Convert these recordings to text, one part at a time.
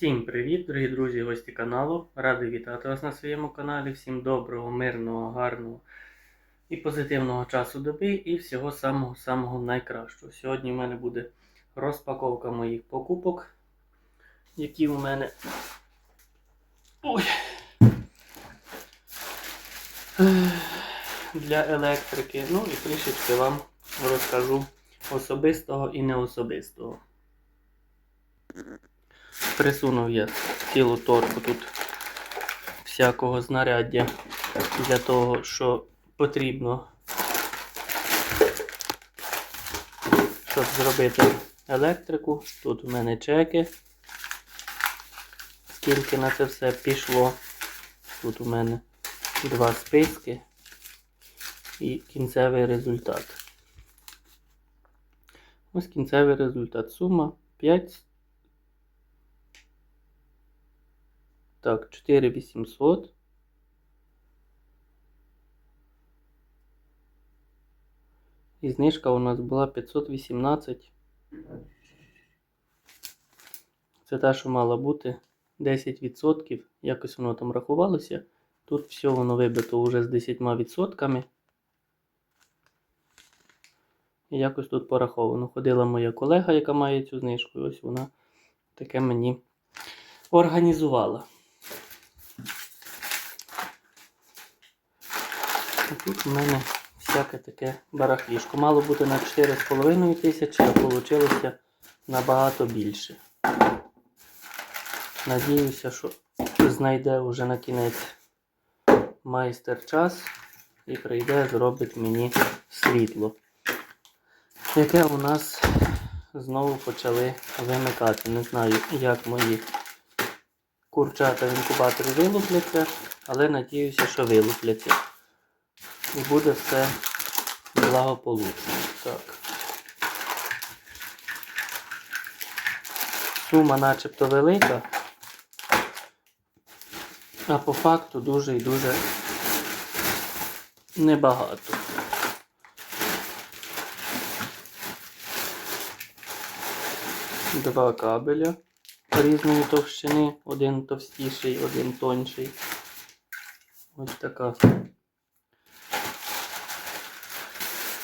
Всім привіт, дорогі друзі, гості каналу. Радий вітати вас на своєму каналі. Всім доброго, мирного, гарного і позитивного часу доби і всього самого-самого найкращого. Сьогодні в мене буде розпаковка моїх покупок, які у мене. Ой. Для електрики. Ну і трішечки вам розкажу особистого і неособистого. Присунув я цілу торбу тут всякого знаряддя для того, що потрібно, щоб зробити електрику. Тут у мене чеки. Скільки на це все пішло. Тут у мене два списки і кінцевий результат. Ось кінцевий результат. Сума 5 Так, 4800. І знижка у нас була 518. Це та, що мала бути 10%. Якось воно там рахувалося. Тут все воно вибито вже з 10%. І якось тут пораховано. Ходила моя колега, яка має цю знижку, і ось вона таке мені організувала. Тут у мене всяке таке барахлішко. Мало бути на 4,5 тисячі, а вийшло набагато більше. Надіюся, що знайде вже на кінець майстер час і прийде, зробить мені світло. Яке у нас знову почали вимикати. Не знаю, як мої курчата в інкубаторі вилупляться, але надіюся, що вилупляться. І буде все благополучно. Так. Сума начебто велика, а по факту дуже і дуже небагато. Два кабеля різної товщини, один товстіший, один тонший. Ось така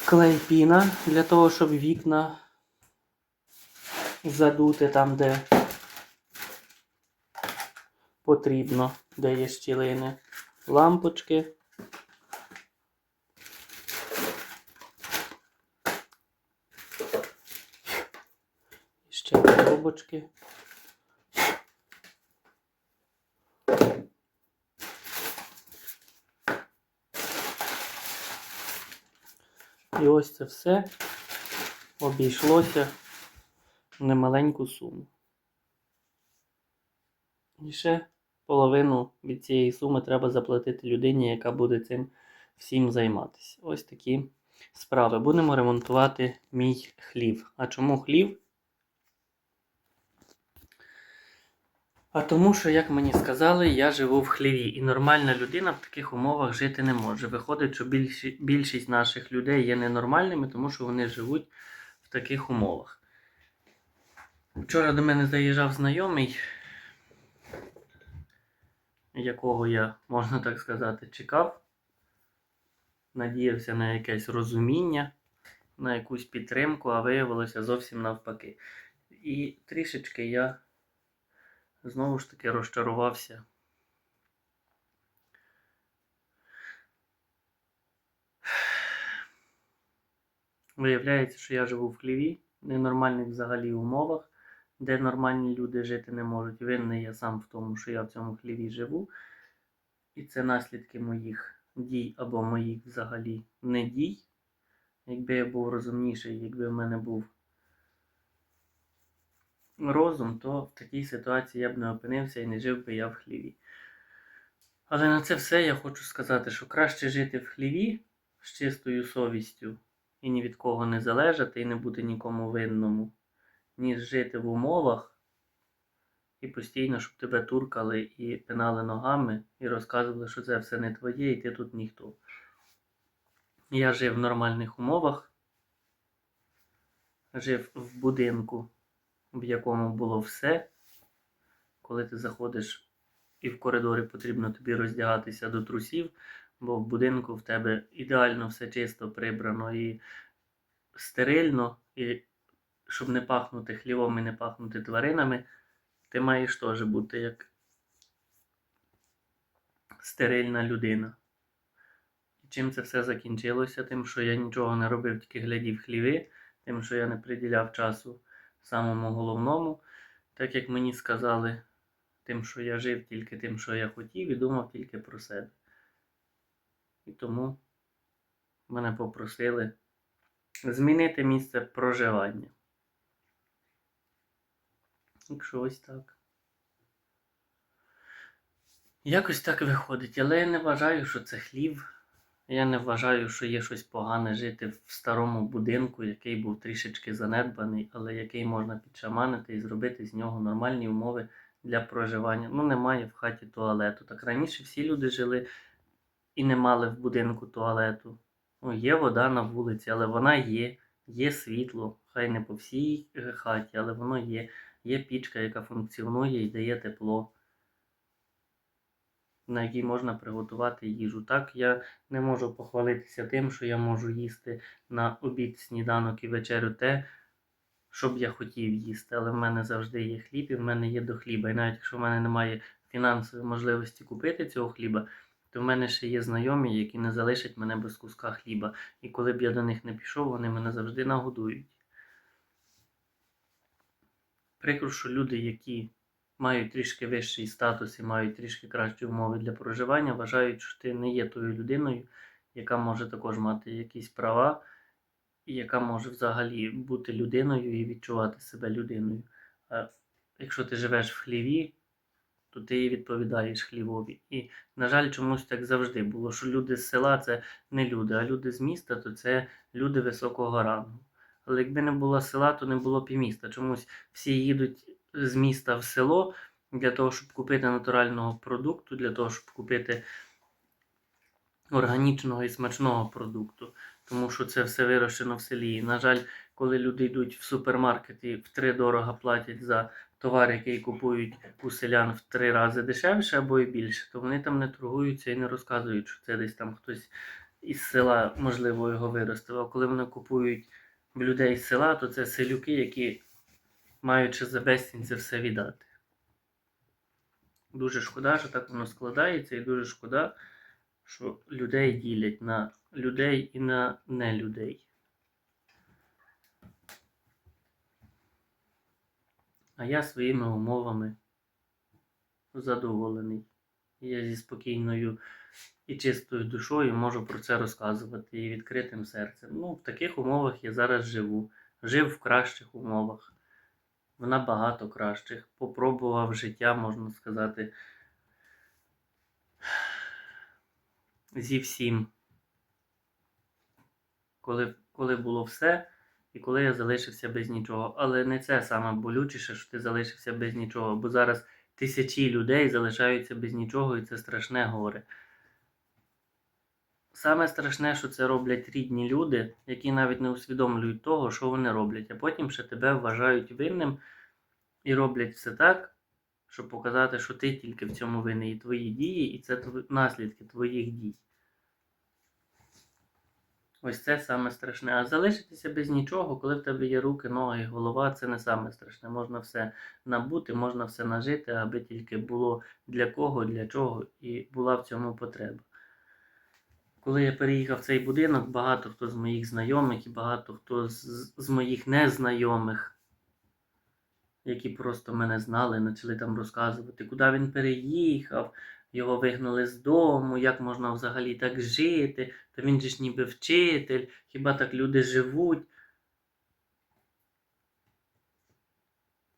клейпіна для того, щоб вікна задути там, де потрібно, де є щілини. Лампочки. Ще коробочки. І ось це все обійшлося в немаленьку суму. І ще половину від цієї суми треба заплатити людині, яка буде цим всім займатися. Ось такі справи. Будемо ремонтувати мій хлів. А чому хлів? А тому, що, як мені сказали, я живу в хліві, і нормальна людина в таких умовах жити не може. Виходить, що більшість наших людей є ненормальними, тому що вони живуть в таких умовах. Вчора до мене заїжджав знайомий, якого я, можна так сказати, чекав. Надіявся на якесь розуміння, на якусь підтримку, а виявилося зовсім навпаки. І трішечки я знову ж таки розчарувався. Виявляється, що я живу в хліві, в ненормальних взагалі умовах, де нормальні люди жити не можуть. Винний я сам в тому, що я в цьому хліві живу. І це наслідки моїх дій або моїх взагалі не дій. Якби я був розумніший, якби в мене був розум, то в такій ситуації я б не опинився і не жив би я в хліві. Але на це все я хочу сказати, що краще жити в хліві з чистою совістю і ні від кого не залежати, і не бути нікому винному, ніж жити в умовах і постійно, щоб тебе туркали і пинали ногами, і розказували, що це все не твоє, і ти тут ніхто. Я жив в нормальних умовах, жив в будинку, в якому було все, коли ти заходиш і в коридорі потрібно тобі роздягатися до трусів, бо в будинку в тебе ідеально все чисто прибрано і стерильно, і щоб не пахнути хлівом і не пахнути тваринами, ти маєш теж бути як стерильна людина. І чим це все закінчилося? Тим, що я нічого не робив, тільки глядів хліви, тим, що я не приділяв часу самому головному, так як мені сказали, тим, що я жив тільки тим, що я хотів, і думав тільки про себе. І тому мене попросили змінити місце проживання. Якщо ось так. Якось так виходить, але я не вважаю, що це хлів. Я не вважаю, що є щось погане жити в старому будинку, який був трішечки занедбаний, але який можна підшаманити і зробити з нього нормальні умови для проживання. Ну, немає в хаті туалету. Так раніше всі люди жили і не мали в будинку туалету. Ну, є вода на вулиці, але вона є, є світло, хай не по всій е, хаті, але воно є. Є пічка, яка функціонує і дає тепло, на якій можна приготувати їжу. Так, я не можу похвалитися тим, що я можу їсти на обід, сніданок і вечерю те, що б я хотів їсти. Але в мене завжди є хліб, і в мене є до хліба. І навіть якщо в мене немає фінансової можливості купити цього хліба, то в мене ще є знайомі, які не залишать мене без куска хліба. І коли б я до них не пішов, вони мене завжди нагодують. Прикро, що люди, які мають трішки вищий статус і мають трішки кращі умови для проживання, вважають, що ти не є тою людиною, яка може також мати якісь права, і яка може взагалі бути людиною і відчувати себе людиною. А якщо ти живеш в хліві, то ти відповідаєш хлівові. І, на жаль, чомусь так завжди було, що люди з села це не люди, а люди з міста то це люди високого рангу. Але якби не було села, то не було б і міста. Чомусь всі їдуть з міста в село для того, щоб купити натурального продукту, для того, щоб купити органічного і смачного продукту. Тому що це все вирощено в селі. І, на жаль, коли люди йдуть в супермаркет і втридорога платять за товар, який купують у селян в три рази дешевше або і більше, то вони там не торгуються і не розказують, що це десь там хтось із села, можливо, його виростив. А коли вони купують в людей з села, то це селюки, які ще за безцінь це все віддати. Дуже шкода, що так воно складається, і дуже шкода, що людей ділять на людей і на нелюдей. А я своїми умовами задоволений. Я зі спокійною і чистою душою можу про це розказувати і відкритим серцем. Ну, в таких умовах я зараз живу. Жив в кращих умовах, в набагато кращих. Попробував життя, можна сказати, зі всім. Коли, коли було все, і коли я залишився без нічого. Але не це саме болючіше, що ти залишився без нічого. Бо зараз тисячі людей залишаються без нічого, і це страшне горе. Саме страшне, що це роблять рідні люди, які навіть не усвідомлюють того, що вони роблять, а потім ще тебе вважають винним і роблять все так, щоб показати, що ти тільки в цьому винний і твої дії, і це наслідки твоїх дій. Ось це саме страшне. А залишитися без нічого, коли в тебе є руки, ноги, голова, це не саме страшне. Можна все набути, можна все нажити, аби тільки було для кого, для чого і була в цьому потреба. Коли я переїхав в цей будинок, багато хто з моїх знайомих і багато хто з, з моїх незнайомих, які просто мене знали, почали там розказувати, куди він переїхав, його вигнали з дому, як можна взагалі так жити, та він же ж ніби вчитель, хіба так люди живуть.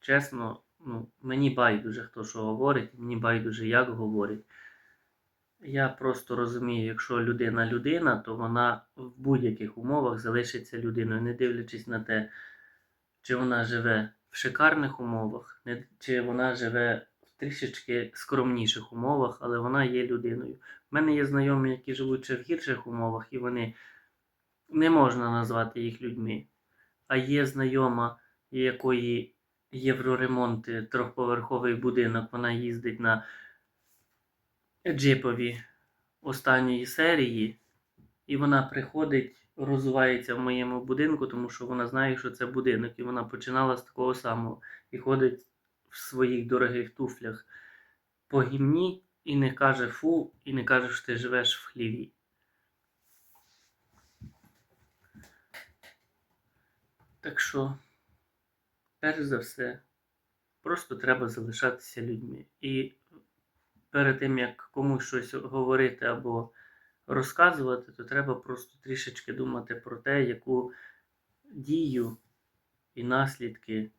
Чесно, ну, мені байдуже, хто що говорить, мені байдуже, як говорить. Я просто розумію, якщо людина людина, то вона в будь-яких умовах залишиться людиною, не дивлячись на те, чи вона живе в шикарних умовах, чи вона живе в трішечки скромніших умовах, але вона є людиною. У мене є знайомі, які живуть ще в гірших умовах, і вони не можна назвати їх людьми. А є знайома, якої євроремонт, трьохповерховий будинок. Вона їздить на джипові останньої серії. І вона приходить, розвивається в моєму будинку, тому що вона знає, що це будинок. І вона починала з такого самого. І ходить в своїх дорогих туфлях по гімні і не каже фу, і не каже, що ти живеш в хліві. Так що, перш за все, просто треба залишатися людьми. І перед тим, як комусь щось говорити або розказувати, то треба просто трішечки думати про те, яку дію і наслідки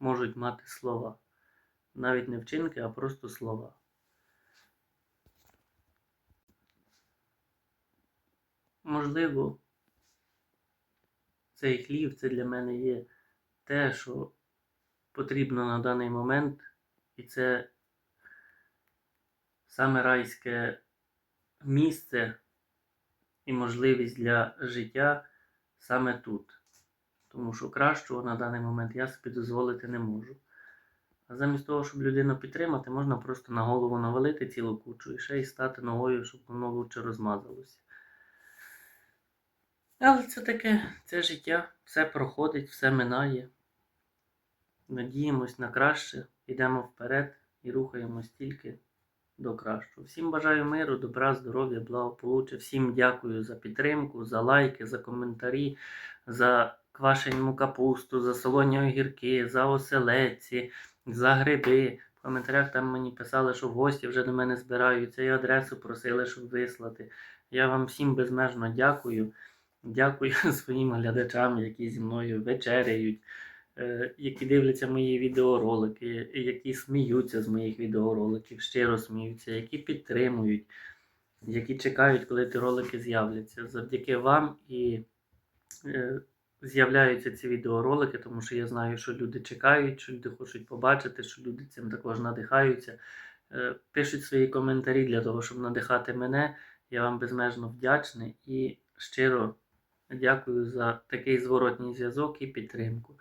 можуть мати слова. Навіть не вчинки, а просто слова. Можливо, цей хлів це для мене є те, що потрібно на даний момент, і це саме райське місце і можливість для життя саме тут. Тому що кращого на даний момент я собі дозволити не можу. А замість того, щоб людину підтримати, можна просто на голову навалити цілу кучу і ще й стати ногою, щоб воно лучше розмазалося. Але це таке, це життя, все проходить, все минає. Надіємось на краще, йдемо вперед і рухаємось тільки до кращого. Всім бажаю миру, добра, здоров'я, благополуччя. Всім дякую за підтримку, за лайки, за коментарі, за квашену капусту, за солоні огірки, за оселедці, за гриби. В коментарях там мені писали, що гості вже до мене збираються і адресу просили, щоб вислати. Я вам всім безмежно дякую. Дякую своїм глядачам, які зі мною вечеряють, які дивляться мої відеоролики, які сміються з моїх відеороликів, щиро сміються, які підтримують, які чекають, коли ті ролики з'являться. Завдяки вам і е, з'являються ці відеоролики, тому що я знаю, що люди чекають, що люди хочуть побачити, що люди цим також надихаються. Е, Пишуть свої коментарі для того, щоб надихати мене. Я вам безмежно вдячний і щиро дякую за такий зворотній зв'язок і підтримку.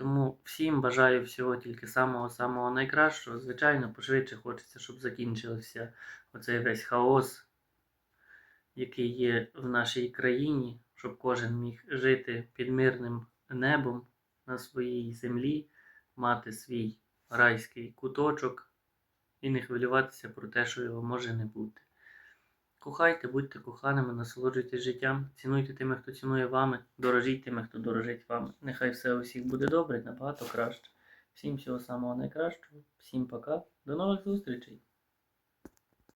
Тому всім бажаю всього тільки самого-самого найкращого. Звичайно, пошвидше хочеться, щоб закінчився оцей весь хаос, який є в нашій країні, щоб кожен міг жити під мирним небом на своїй землі, мати свій райський куточок і не хвилюватися про те, що його може не бути. Кохайте, будьте коханими, насолоджуйтесь життям, цінуйте тими, хто цінує вами, дорожіть тими, хто дорожить вами. Нехай все у всіх буде добре, набагато краще. Всім всього самого найкращого, всім пока, до нових зустрічей!